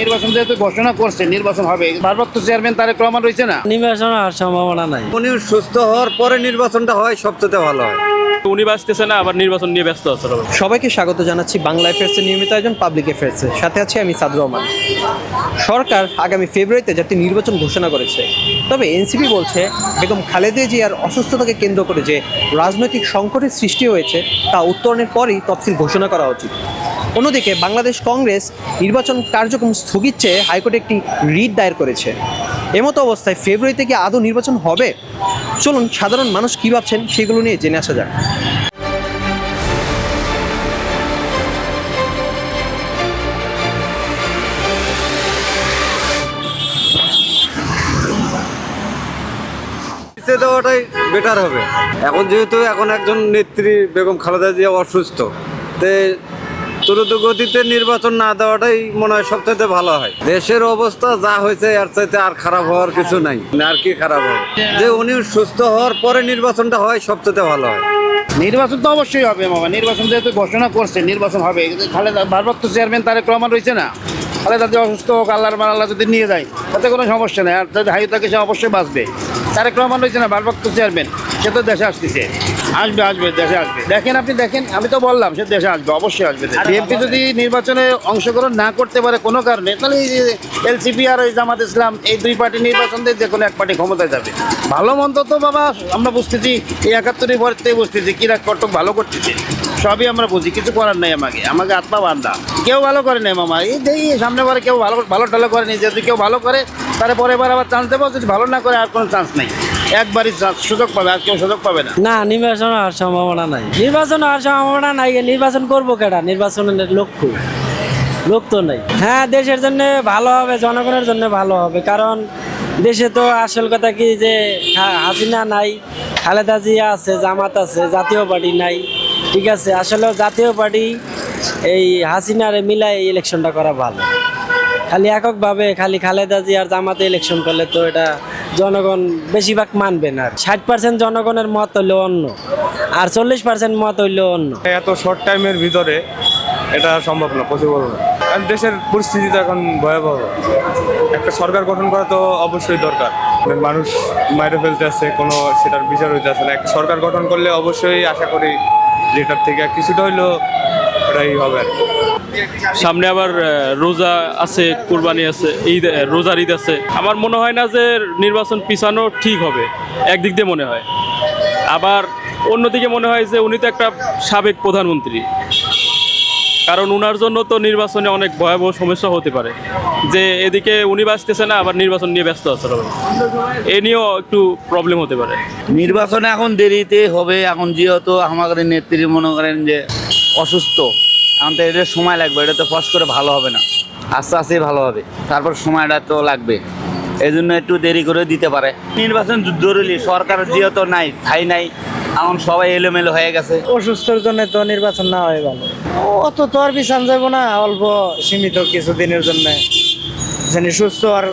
নির্বাচন যেহেতু ঘোষণা করছে নির্বাচন হবে। ভারপ্রাপ্ত চেয়ারম্যান তারেক রহমান রয়েছে না? নির্বাচন হওয়ার সম্ভাবনা নাই। উনি সুস্থ হওয়ার পরে নির্বাচনটা হয় সবচেয়ে ভালো হয়। উনি বাঁচতেছে না আবার নির্বাচন নিয়ে ব্যস্ত আছে সবাইকে স্বাগত জানাচ্ছি বাংলা অ্যাফেয়ার্সের নিয়মিত আয়োজন পাবলিক অ্যাফেয়ার্সে সাথে আছি আমি সাদুর রহমান। সরকার আগামী ফেব্রুয়ারিতে জাতীয় নির্বাচন ঘোষণা করেছে। তবে এনসিপি বলছে বেগম খালেদা জিয়ার অসুস্থতাকে কেন্দ্র করে যে রাজনৈতিক সংকটের সৃষ্টি হয়েছে তা উত্তরণের পরই তফসিল ঘোষণা করা উচিত। অন্যদিকে বাংলাদেশ কংগ্রেস নির্বাচন কার্যক্রম স্থগিত চেয়ে হাইকোর্টে একটি রিট দায়ের করেছে। এমতো অবস্থায় ফেব্রুয়ারি থেকে আদৌ নির্বাচন হবে? চলুন সাধারণ মানুষ কী ভাবছেন সেগুলো নিয়ে জেনে আসা যাক। দেওয়াটাই বেটার হবে। এখন যেহেতু এখন একজন নেত্রী বেগম খালেদা জিয়া অসুস্থ, তে দ্রুত গতিতে নির্বাচন না দেওয়াটাই মনে হয় সবচাইতে ভালো হয়। দেশের অবস্থা যা হয়েছে, এর চাইতে আর খারাপ হওয়ার কিছু নাই। আর কি খারাপ হবে? যে উনি সুস্থ হওয়ার পরে নির্বাচনটা হয়, সবচাইতে ভালো হয়। নির্বাচন তো অবশ্যই হবে মামা। নির্বাচন যেহেতু ঘোষণা করছে, নির্বাচন হবে। খালেদা, ভারপ্রাপ্ত চেয়ারম্যান তারেক রহমান রয়েছে না? খালেদা যদি অসুস্থ হোক, আল্লাহর আল্লাহ যদি নিয়ে যায়, তাতে কোনো সমস্যা নেই। আর যদি থাকে, সে অবশ্যই বাঁচবে। তারেক রহমান রয়েছে না, ভারপ্রাপ্ত চেয়ারম্যান। সে তো দেশে আসতেছে। আসবে আসবে দেশে আসবে। দেখেন আপনি দেখেন আমি তো বললাম সে দেশে আসবে অবশ্যই আসবে। বিএনপি যদি নির্বাচনে অংশগ্রহণ না করতে পারে কোনো কারণে তাহলে এই যে এলসিপি আর এই জামাত ইসলাম এই দুই পার্টি নির্বাচন দিয়ে যে কোনো এক পার্টি ক্ষমতায় যাবে। ভালো মন্দ তো বাবা আমরা বুঝতেছি এই একাত্তরের পর থেকে বুঝতেছি কিরা কটক ভালো করতেছে। সবই আমরা বুঝি কিছু করার নাই আমাকে আমাকে আত্মা বান্ধা কেউ ভালো করে নাই মামা এই দেখি সামনে বারে কেউ ভালো ভালো টালো করেনি যদি কেউ ভালো করে তাহলে পরের বার আবার চান্স দেবো যদি ভালো না করে আর কোনো চান্স নেই। একবারই সুযোগ পাবে, আর কেউ সুযোগ পাবে না। না, নির্বাচন হওয়ার সম্ভাবনা নাই। নির্বাচন হওয়ার সম্ভাবনা নাই নির্বাচন করব কেটা নির্বাচনের লক্ষ্য। লোক তো নাই। হ্যাঁ দেশের জন্য ভালো হবে, জনগণের জন্য ভালো হবে। কারণ দেশে তো আসল কথা কি যে হাসিনা নাই, খালেদা জিয়া আছে, জামাত আছে, জাতীয় পার্টি নাই। ঠিক আছে, আসলে জাতীয় পার্টি এই হাসিনারে মিলাই ইলেকশনটা করা ভালো। খালি এককভাবে খালি খালেদা জিয়ার জামাতে ইলেকশন করলে তো এটা জনগণ বেশিরভাগ মানবে না ষাট পার্সেন্ট জনগণের মত হইল অন্য, আর চল্লিশ পার্সেন্ট মত হইল অন্য। এত শর্ট টাইমের ভিতরে এটা সম্ভব না পসিবল না। আর দেশের পরিস্থিতি তো এখন ভয়াবহ। একটা সরকার গঠন করা তো অবশ্যই দরকার। মানুষ মাইরে ফেলতে আছে, কোনো সেটার বিচার হইতে আছে না। একটা সরকার গঠন করলে অবশ্যই আশা করি যেটার থেকে কিছুটা হইলেও ওটাই হবে। সামনে আবার রোজা আছে কুরবানি আছে ঈদ রোজার ঈদ আছে। আমার মনে হয় না যে নির্বাচন পিছানো ঠিক হবে একদিক দিয়ে মনে হয়। আবার অন্যদিকে মনে হয় যে উনি তো একটা সাবেক প্রধানমন্ত্রী। কারণ উনার জন্য তো নির্বাচনে অনেক ভয়াবহ সমস্যা হতে পারে। যে এদিকে উনি বাঁচতেছে না আবার নির্বাচন নিয়ে ব্যস্ত আছে। এ নিয়েও একটু প্রবলেম হতে পারে। নির্বাচনে এখন দেরিতে হবে। এখন যেহেতু আমাদের নেত্রী মনে করেন যে অসুস্থ তো এটা সময় লাগবে এটা তো ফস করে ভালো হবে না। আস্তে আস্তেই ভালো হবে। তারপর সময়টা তো লাগবে। এই জন্য একটু দেরি করে দিতে পারে। নির্বাচন জরুরি সরকার যেহেতু নাই ঠাই নাই এখন সবাই এলোমেলো হয়ে গেছে। অসুস্থর জন্য তো নির্বাচন না হয় ভালো অত তো আর বিছান যাব না অল্প সীমিত কিছুদিনের জন্য। জানি সুস্থ আর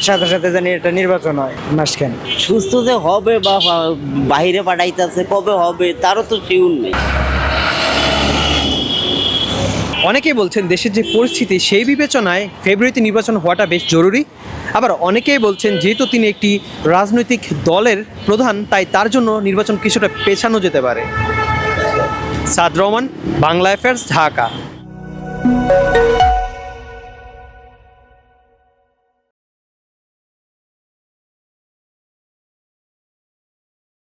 সাথে সাথে জানি এটা নির্বাচন হয় মাসখানে সুস্থ যে হবে বা বা- বাইরে পাঠাইতেছে কবে হবে তারও তো শিউর নেই। অনেকেই বলছেন দেশের যে পরিস্থিতি সেই বিবেচনায় ফেব্রুয়ারিতে নির্বাচন হওয়াটা বেশ জরুরি। আবার অনেকেই বলছেন যেহেতু তিনি একটি রাজনৈতিক দলের প্রধান, তাই তার জন্য নির্বাচন কিছুটা পেছানো যেতে পারে। সাদ রহমান, বাংলা অ্যাফেয়ার্স ঢাকা।